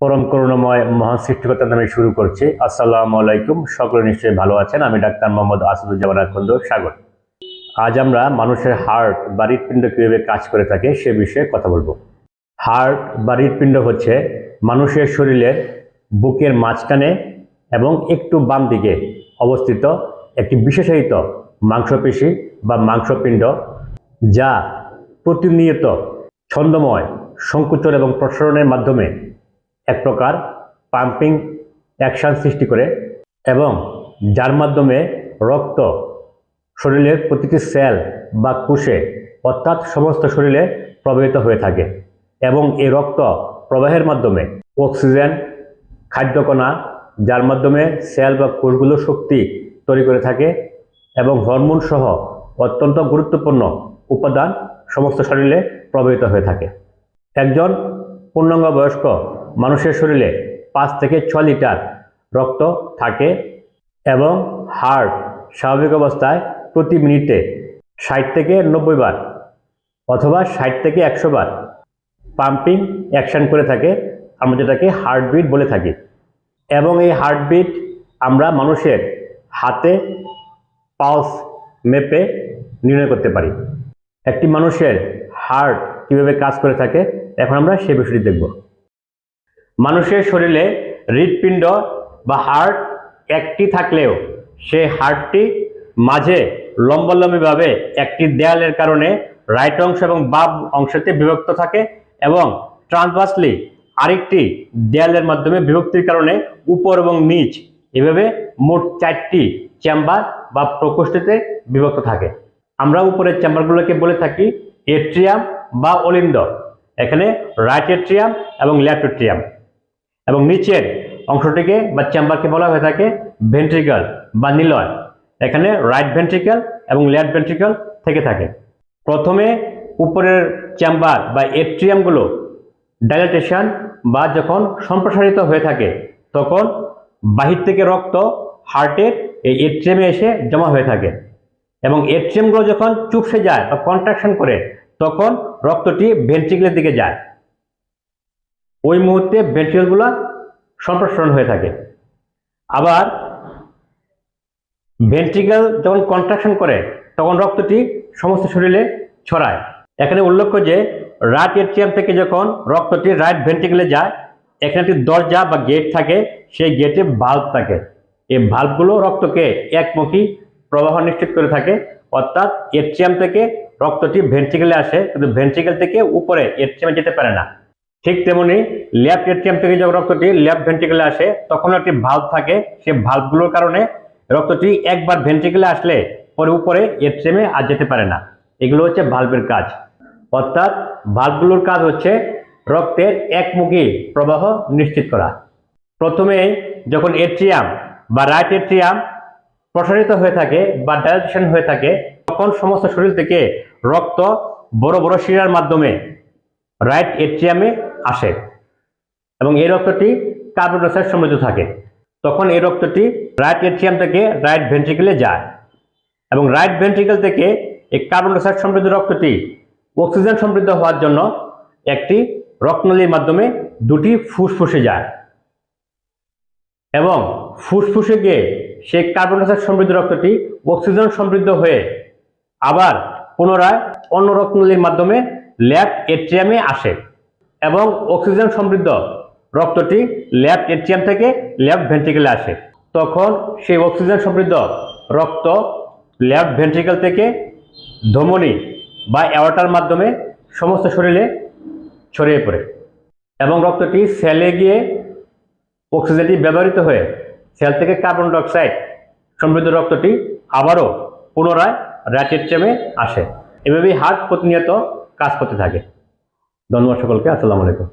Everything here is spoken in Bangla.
পরম করুণাময় মহান সৃষ্টিকর্তার নামে শুরু করছি। আসসালামু আলাইকুম। সকলে নিশ্চয়ই ভালো আছেন। আমি ডাক্তার মোহাম্মদ আসাদুজ্জামান আখন্দ সাগর আজ আমরা মানুষের হার্ট বা হৃৎপিণ্ড কীভাবে কাজ করে থাকে সে বিষয়ে কথা বলব। হার্ট বা হৃৎপিণ্ড হচ্ছে মানুষের শরীরের বুকের মাঝখানে এবং একটু বাম দিকে অবস্থিত একটি বিশেষায়িত মাংসপেশি বা মাংসপিণ্ড, যা প্রতিনিয়ত ছন্দময়, সংকুচন এবং প্রসারণের মাধ্যমে এক প্রকার পাম্পিং অ্যাকশন সৃষ্টি করে এবং যার মাধ্যমে রক্ত শরীরের প্রতিটি সেল বা কোষে অর্থাৎ সমস্ত শরীরে প্রবাহিত হয়ে থাকে এবং এই রক্ত প্রবাহের মাধ্যমে অক্সিজেন, খাদ্যকণা, যার মাধ্যমে সেল বা কোষগুলো শক্তি তৈরি করে থাকে এবং হরমোন সহ অত্যন্ত গুরুত্বপূর্ণ উপাদান সমস্ত শরীরে প্রবাহিত হয়ে থাকে। একজন পূর্ণাঙ্গ বয়স্ক মানুষের শরীরে পাঁচ থেকে ছ লিটার রক্ত থাকে এবং হার্ট স্বাভাবিক অবস্থায় প্রতি মিনিটে ষাট থেকে নব্বই বার অথবা ষাট থেকে একশো বার পাম্পিং অ্যাকশন করে থাকে, আমরা যেটাকে হার্টবিট বলে থাকি। এবং এই হার্টবিট আমরা মানুষের হাতে পালস মেপে নির্ণয় করতে পারি। একটি মানুষের হার্ট কীভাবে কাজ করে থাকে এখন আমরা সে বিষয়টি দেখব। মানুষের শরীরে হৃৎপিণ্ড বা হার্ট একটি থাকলেও সে হার্টটি মাঝে লম্বালম্বিভাবে একটি দেয়ালের কারণে রাইট অংশ এবং বাম অংশতে বিভক্ত থাকে এবং ট্রান্সভার্সলি আরেকটি দেয়ালের মাধ্যমে বিভক্তির কারণে উপর এবং নিচ এভাবে মোট চারটি চেম্বার বা প্রকোষ্ঠতে বিভক্ত থাকে। আমরা উপরের চেম্বারগুলোকে বলে থাকি এট্রিয়াম বা অলিন্দ। এখানে রাইট এট্রিয়াম এবং লেফট এট্রিয়াম এবং নিচের অংশটিকে বা চেম্বারকে বলা হয়ে থাকে ভেন্ট্রিকল বা নিলয়। এখানে রাইট ভেন্ট্রিকল এবং লেফট ভেন্ট্রিকল থেকে থাকে। প্রথমে উপরের চেম্বার বা এট্রিয়ামগুলো ডাইলেটেশন বা যখন সম্প্রসারিত হয়ে থাকে, তখন বাহির থেকে রক্ত হার্টের এই এট্রিয়ামে এসে জমা হয়ে থাকে। এবং এট্রিয়ামগুলো যখন চুপসে যায় বা কন্ট্রাকশন করে তখন রক্তটি ভেন্ট্রিকলের দিকে যায়। ওই মুহূর্তে ভেন্ট্রিকলগুলো সম্প্রসারণ হয়ে থাকে। আবার ভেন্ট্রিকল যখন কন্ট্রাকশন করে, তখন রক্তটি সমস্ত শরীরে ছড়ায়। এখানে উল্লেখ্য যে রাইট এট্রিয়াম থেকে যখন রক্তটি রাইট ভেন্ট্রিকলে যায়, এখানে একটি দরজা বা গেট থাকে, সেই গেটে ভাল্ব থাকে। এই ভাল্বগুলো রক্তকে একমুখী প্রবাহ নিশ্চিত করে থাকে, অর্থাৎ এট্রিয়াম থেকে রক্তটি ভেন্ট্রিকলে আসে, কিন্তু ভেন্ট্রিকল থেকে উপরে এট্রিয়ামে যেতে পারে না। ঠিক তেমনি লেফট এট্রিয়াম থেকে যখন রক্তটি লেফট ভেন্ট্রিকলে আসে তখন একটি ভাল্ব থাকে। সেই ভাল্বগুলোর কারণে রক্তটি একবার ভেন্ট্রিকলে আসলে পরে উপরে এট্রিয়ামে আর যেতে পারে না। এগুলো হচ্ছে ভাল্বের কাজ। অর্থাৎ ভাল্বগুলোর কাজ হচ্ছে রক্তের একমুখী প্রবাহ নিশ্চিত করা। প্রথমে যখন এট্রিয়াম বা রাইট এট্রিয়াম প্রসারিত হয়ে থাকে বা ডাইলেশন হয়ে থাকে তখন সমস্ত শরীর থেকে রক্ত বড় বড় শিরার মাধ্যমে রাইট এট্রিয়ামে আসে এবং এই রক্তটি কার্বন সমৃদ্ধ থাকে। তখন এই রক্তটি রাইট এট্রিয়াম থেকে রাইট ভেন্ট্রিকলে যায় এবং রাইট ভেন্ট্রিকল থেকে এই কার্বন সমৃদ্ধ রক্তটি অক্সিজেন সমৃদ্ধ হওয়ার জন্য একটি রক্তনলীর মাধ্যমে দুটি ফুসফুসে যায় এবং ফুসফুসে গিয়ে সেই কার্বন সমৃদ্ধ রক্তটি অক্সিজেন সমৃদ্ধ হয়ে আবার পুনরায় অন্য রক্তনলীর মাধ্যমে লেফট এট্রিয়ামে আসে এবং অক্সিজেন সমৃদ্ধ রক্তটি লেফট এট্রিয়াম থেকে লেফট ভেন্ট্রিকেলে আসে। তখন সেই অক্সিজেন সমৃদ্ধ রক্ত লেফট ভেন্ট্রিকেল থেকে ধমনী বা অ্যাওয়াটার মাধ্যমে সমস্ত শরীরে ছড়িয়ে পড়ে এবং রক্তটি সেলে গিয়ে অক্সিজেনটি ব্যবহৃত হয়ে সেল থেকে কার্বন ডাইঅক্সাইড সমৃদ্ধ রক্তটি আবারও পুনরায় র্যাটের চেমে আসে। এভাবেই হার্ট প্রতিনিয়ত কাজ করতে থাকে। ধন্যবাদ সকলকে আসসালামু আলাইকুম।